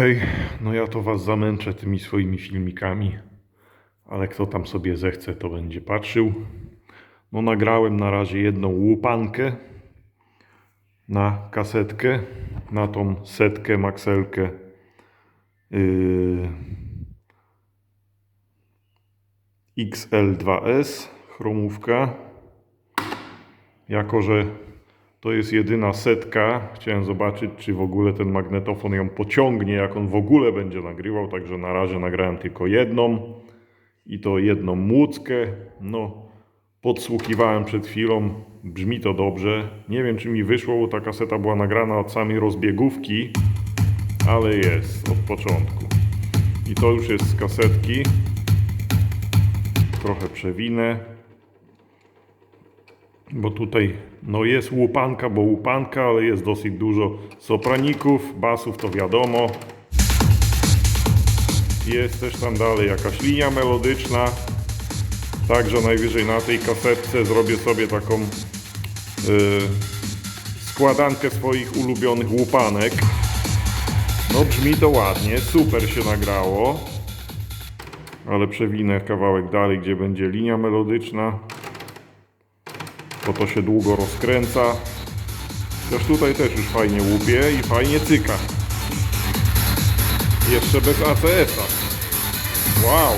Hej, no ja to was zamęczę tymi swoimi filmikami, ale kto tam sobie zechce, to będzie patrzył. No nagrałem na razie jedną łupankę na kasetkę, na tą setkę, makselkę yy, XL2S, chromówka. Jako, że to jest jedyna setka, chciałem zobaczyć, czy w ogóle ten magnetofon ją pociągnie, jak on w ogóle będzie nagrywał. Także na razie nagrałem tylko jedną i to jedną młódzkę. No, podsłuchiwałem przed chwilą, brzmi to dobrze. Nie wiem, czy mi wyszło, bo ta kaseta była nagrana od samej rozbiegówki, ale jest od początku. I to już jest z kasetki. Trochę przewinę bo tutaj no jest łupanka, bo łupanka, ale jest dosyć dużo sopraników, basów to wiadomo. Jest też tam dalej jakaś linia melodyczna. Także najwyżej na tej kasetce zrobię sobie taką yy, składankę swoich ulubionych łupanek. No brzmi to ładnie, super się nagrało. Ale przewinę kawałek dalej, gdzie będzie linia melodyczna bo to się długo rozkręca. Też tutaj też już fajnie łupie i fajnie cyka. Jeszcze bez ACS-a. Wow!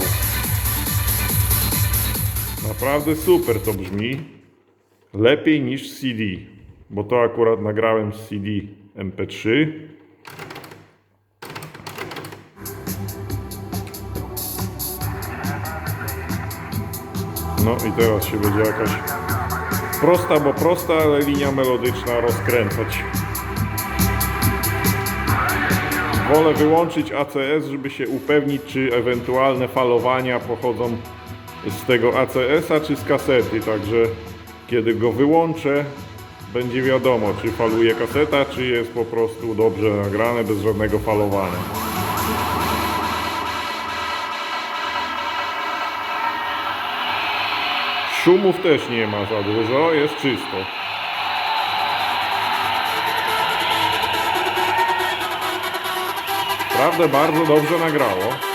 Naprawdę super to brzmi. Lepiej niż CD, bo to akurat nagrałem z CD MP3. No i teraz się będzie jakaś Prosta, bo prosta, ale linia melodyczna rozkręcać. Wolę wyłączyć ACS, żeby się upewnić, czy ewentualne falowania pochodzą z tego ACS-a, czy z kasety. Także kiedy go wyłączę, będzie wiadomo, czy faluje kaseta, czy jest po prostu dobrze nagrane, bez żadnego falowania. Szumów też nie ma za dużo, jest czysto. Prawdę bardzo dobrze nagrało.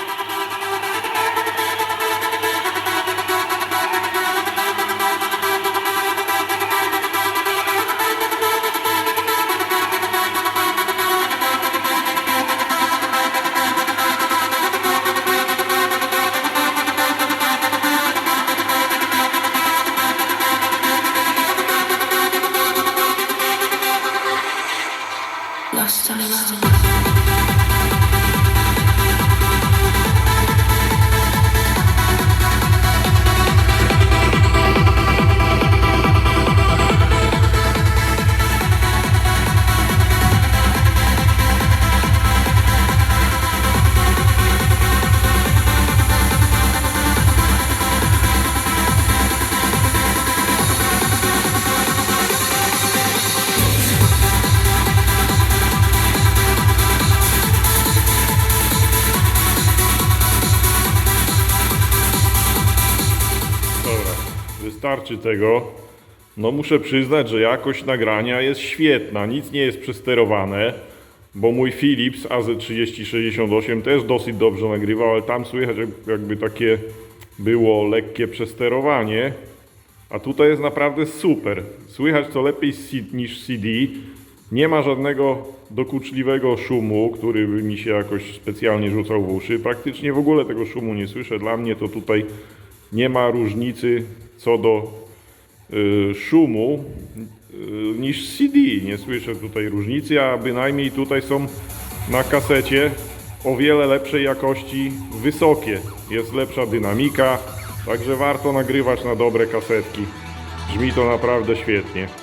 Wystarczy tego. No muszę przyznać, że jakość nagrania jest świetna, nic nie jest przesterowane, bo mój Philips AZ3068 też dosyć dobrze nagrywał, ale tam słychać jak- jakby takie było lekkie przesterowanie, a tutaj jest naprawdę super. Słychać to lepiej niż CD. Nie ma żadnego dokuczliwego szumu, który by mi się jakoś specjalnie rzucał w uszy. Praktycznie w ogóle tego szumu nie słyszę. Dla mnie to tutaj nie ma różnicy co do y, szumu y, niż CD. Nie słyszę tutaj różnicy, a bynajmniej tutaj są na kasecie o wiele lepszej jakości wysokie. Jest lepsza dynamika, także warto nagrywać na dobre kasetki. Brzmi to naprawdę świetnie.